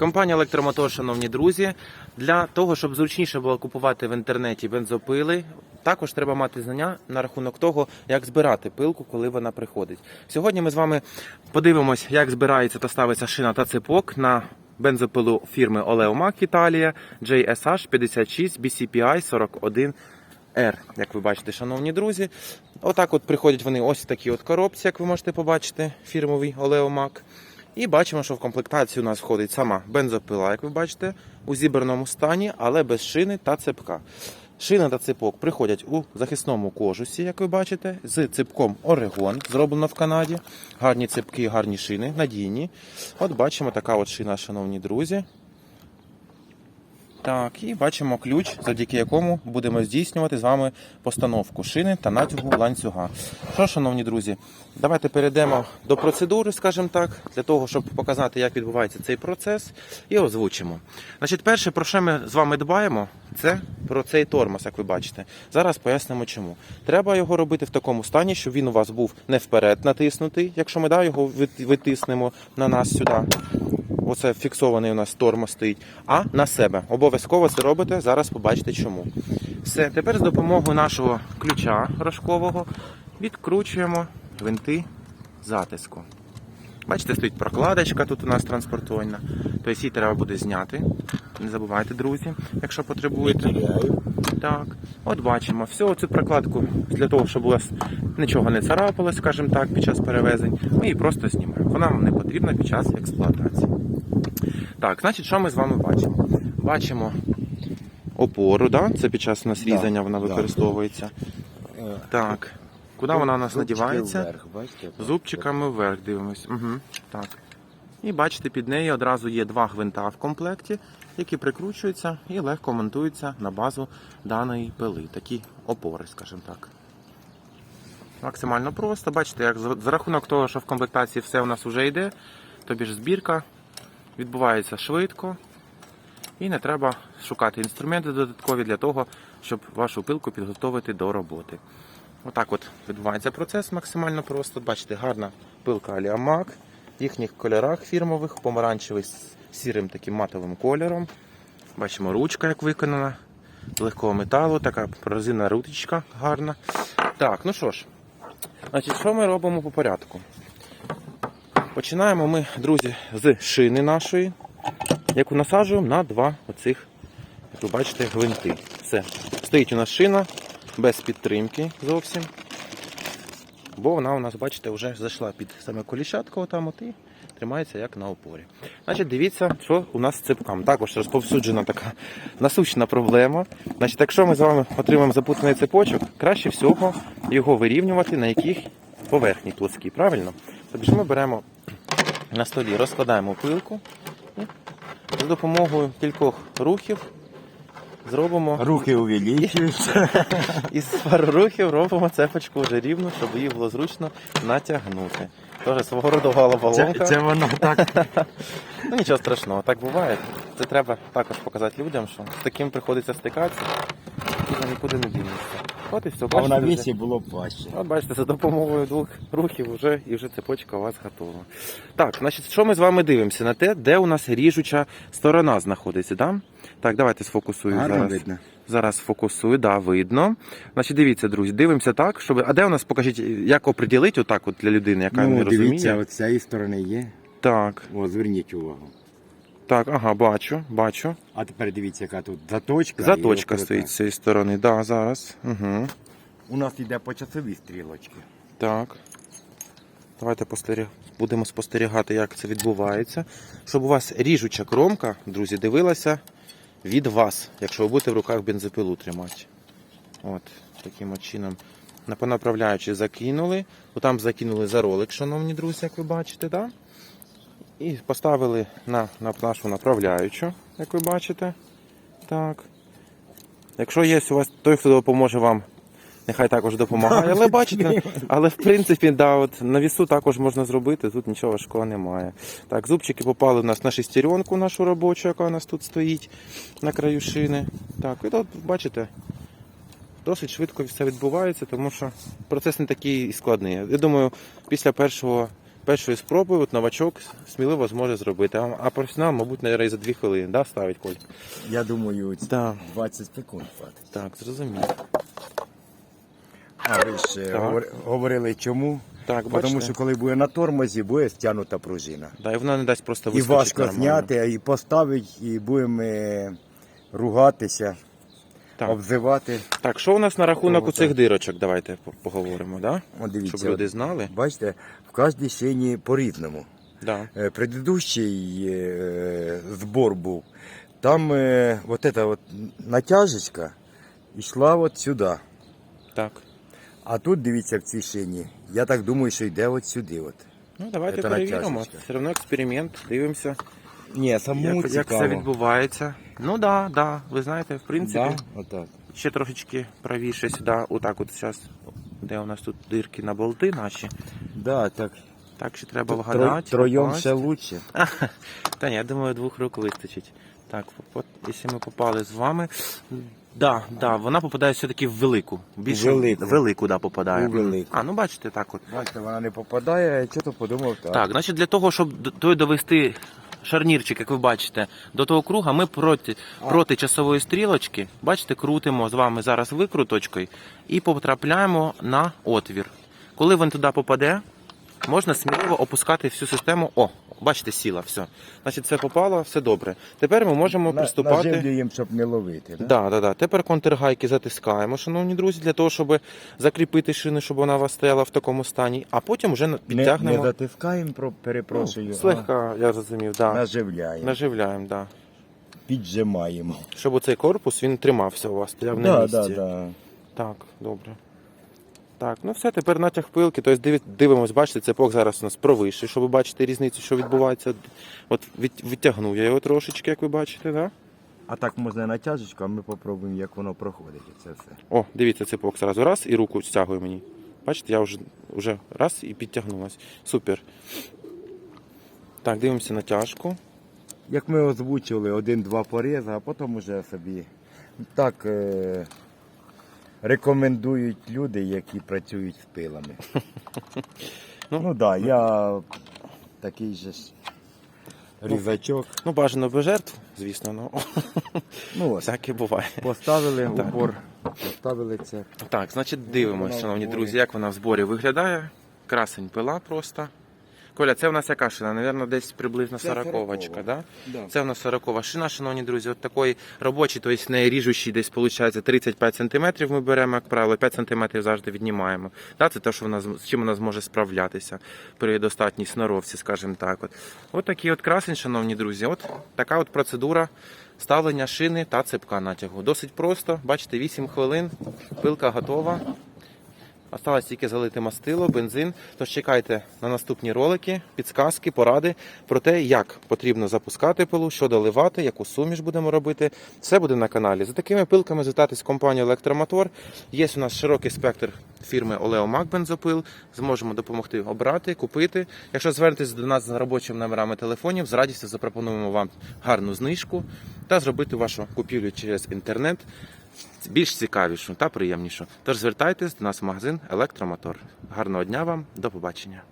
Компанія Електромотор, шановні друзі, для того, щоб зручніше було купувати в інтернеті бензопили, також треба мати знання на рахунок того, як збирати пилку, коли вона приходить. Сьогодні ми з вами подивимось, як збирається та ставиться шина та цепок на бензопилу фірми Oleomac Італія JSH 56 BCPI 41 R, як ви бачите, шановні друзі. Отак от приходять вони ось такі от коробці, як ви можете побачити, фірмовий Oleomac. І бачимо, що в комплектацію у нас входить сама бензопила, як ви бачите, у зібраному стані, але без шини та цепка. Шина та цепок приходять у захисному кожусі, як ви бачите, з ципком Орегон, зроблено в Канаді. Гарні цепки, гарні шини, надійні. От бачимо така от шина, шановні друзі. Так, і бачимо ключ, завдяки якому будемо здійснювати з вами постановку шини та натягу ланцюга. Що, шановні друзі, давайте перейдемо до процедури, скажімо так, для того, щоб показати, як відбувається цей процес, і озвучимо. Значить, перше, про що ми з вами дбаємо, це про цей тормоз, як ви бачите. Зараз пояснимо чому. Треба його робити в такому стані, щоб він у вас був не вперед натиснутий, якщо ми да, його вит- витиснемо на нас сюди. Оце фіксований у нас тормоз стоїть, а на себе. Обов'язково це робите. Зараз побачите чому. Все, тепер з допомогою нашого ключа рожкового відкручуємо винти затиску. Бачите, стоїть прокладочка тут у нас транспортойна. Тобто її треба буде зняти. Не забувайте, друзі, якщо потребуєте. Так, от бачимо, всю цю прокладку для того, щоб у вас нічого не царапалось, скажімо так, під час перевезень, ми її просто знімаємо. Вона нам не потрібна під час експлуатації. Так, значить, що ми з вами бачимо? Бачимо опору, да? це під час у нас Да, різання вона да. використовується. Так. Куди вона у нас надівається? Зубчиками вверх дивимось. Угу. Так. І бачите, під нею одразу є два гвинта в комплекті, які прикручуються і легко монтуються на базу даної пили. Такі опори, скажімо так. Максимально просто. Бачите, як за за рахунок того, що в комплектації все у нас вже йде, тобі ж збірка відбувається швидко. І не треба шукати інструменти додаткові для того, щоб вашу пилку підготовити до роботи. Отак от відбувається процес максимально просто. Бачите, гарна пилка Аліамак. В їхніх кольорах фірмових, помаранчевий з сірим таким матовим кольором. Бачимо ручка, як виконана. Легкого металу, така прорезинна рутичка гарна. Так, ну що ж, значить, що ми робимо по порядку? Починаємо ми, друзі, з шини нашої, яку насаджуємо на два оцих, як ви бачите, гвинти. Все. Стоїть у нас шина без підтримки зовсім. Бо вона у нас, бачите, вже зайшла під саме коліщатко отам от і тримається як на опорі. Значить, дивіться, що у нас з цепком. Також розповсюджена така насущна проблема. Значить, якщо ми з вами отримаємо запутаний цепочок, краще всього його вирівнювати на яких поверхні плоскій, правильно? Тобто ми беремо на столі, розкладаємо пилку і з допомогою кількох рухів зробимо Руки увеличуються. із пару рухів робимо цепочку вже рівно, щоб її було зручно натягнути. Теж свого роду Це, головоломка. це воно так. Ну нічого страшного, так буває. Це треба також показати людям, що з таким приходиться стикатися, і нікуди не дінешся. От і все, А на бачите, вісі було б важче. От бачите, за допомогою двох рухів вже і вже цепочка у вас готова. Так, значить, що ми з вами дивимося на те, де у нас ріжуча сторона знаходиться, да? Так, давайте сфокусую Гарно зараз. видно. Зараз фокусую, да, видно. Значить, дивіться, друзі, дивимося так, щоб. А де у нас покажіть, як оприділити отак от для людини, яка не Ну, розуміє? дивіться, от з цієї сторони є. Так, О, зверніть увагу. Так, ага, бачу, бачу. А тепер дивіться, яка тут заточка. Заточка стоїть з цієї сторони, да, зараз. Угу. У нас йде по часовій стрілочки. Так. Давайте постері... будемо спостерігати, як це відбувається. Щоб у вас ріжуча кромка, друзі, дивилася від вас, якщо ви будете в руках бензопилу тримати. От, таким чином. Понаправляючи закинули. Отам закинули за ролик, шановні друзі, як ви бачите, да? І поставили на, на нашу направляючу, як ви бачите. Так. Якщо є у вас той, хто допоможе вам, нехай також допомагає. Але бачите, але в принципі, да, от на вісу також можна зробити, тут нічого важкого немає. Так, зубчики попали у нас на шестеренку нашу робочу, яка у нас тут стоїть на краю шини. Так, і тут бачите, досить швидко все відбувається, тому що процес не такий складний. Я думаю, після першого першої спроби от новачок сміливо зможе зробити. А, а професіонал, мабуть, навіть і за 2 хвилини да, ставить Коль. Я думаю, Да. 20 секунд хватить. Так, зрозумів. А ви ж е, Так. говор- говорили чому? Так, бачите? Тому що коли буде на тормозі, буде стягнута пружина. Да, і вона не дасть просто І вискочити важко нормально. зняти, і поставити, і будемо е, ругатися, Так. обзивати. Так, що у нас на рахунок у цих дирочок? Давайте поговоримо, да? О, дивіться, щоб люди знали. Бачите, в кожній шині по-різному. Да. Е, Предыдущий е, збор був. Там е, вот эта вот натяжечка йшла от сюди. Так. А тут, дивіться, в цій шині, я так думаю, що йде от сюди. От. Ну, давайте Це перевіримо. натяжечка. Все одно експеримент, дивимося, Ні, самому як, як все відбувається. Ну так, да, да, ви знаєте, в принципі, Да, отак. ще трошечки правіше сюди, отак от зараз, де у нас тут дирки на болти наші. Да, так. Так ще треба Тро, вгадати. троєм ще лучше. Та ні, я думаю, двох рук вистачить. Так, якщо ми попали з вами. Да, да, вона попадає все-таки в велику. Більше Велику. велику да, попадає. У велику. А, ну бачите, так от. Бачите, вона не попадає, я чого подумав так. Так, значить, для того, щоб д- той довести шарнірчик, як ви бачите, до того круга, ми проти, проти часової стрілочки, бачите, крутимо з вами зараз викруточкою і потрапляємо на отвір. Коли він туди попаде, можна сміливо опускати всю систему. О, бачите, сіла, все. Значить, це попало, все добре. Тепер ми можемо На- приступати. Наживлюємо, щоб не ловити. Да? Да, да, да. Тепер контргайки затискаємо, шановні друзі, для того, щоб закріпити шину, щоб вона у вас стояла в такому стані, а потім вже підтягнемо. не затискаємо, перепрошую, Ну, слегка, я зрозумів, да. наживляємо, Наживляємо, да. піджимаємо. Щоб оцей корпус він тримався у вас, стояв на Да, місці. да, да. Так, добре. Так, ну все, тепер натяг пилки. Тобто диви- дивимось, бачите, цепок зараз у нас провищий, щоб ви бачите різницю, що відбувається. От від- відтягнув я його трошечки, як ви бачите, да? А так можна натяжечку, а ми попробуємо, як воно проходить. Це все. О, дивіться, цепок зразу раз і руку стягує мені. Бачите, я вже, вже раз і підтягнулась. Супер. Так, дивимося натяжку. Як ми озвучили, один-два порізи, а потім уже собі так е- рекомендують люди, які працюють з пилами. Ну, ну так, да, я такий же ж різачок. Ну, бажано без жертв, звісно, ну Ну ось, всяке буває. поставили Так. упор, поставили це. Так, значить, дивимося, шановні друзі, як вона в зборі виглядає. Красень пила просто. Коля, це в нас яка шина? Навірно, десь приблизно сороковочка, сорокова. да? Це в нас сорокова шина, шановні друзі. От такої робочий, тобто не ріжущий, десь виходить 35 см ми беремо, як правило, 5 см завжди віднімаємо. Да, це те, що вона, з з чим вона зможе справлятися при достатній сноровці, скажімо так. От. от такий от красень, шановні друзі. От така от процедура ставлення шини та цепка натягу. Досить просто. Бачите, 8 хвилин, пилка готова. Осталось тільки залити мастило, бензин. Тож чекайте на наступні ролики, підсказки, поради про те, як потрібно запускати пилу, що доливати, яку суміш будемо робити. Все буде на каналі. За такими пилками звертатись компанію Електромотор. Є у нас широкий спектр фірми Олеомак бензопил. Зможемо допомогти обрати, купити. Якщо звернетесь до нас за робочими номерами телефонів, з радістю запропонуємо вам гарну знижку та зробити вашу купівлю через інтернет більш цікавішу та приємнішу. Тож звертайтесь до нас в магазин Електромотор. Гарного дня вам, до побачення.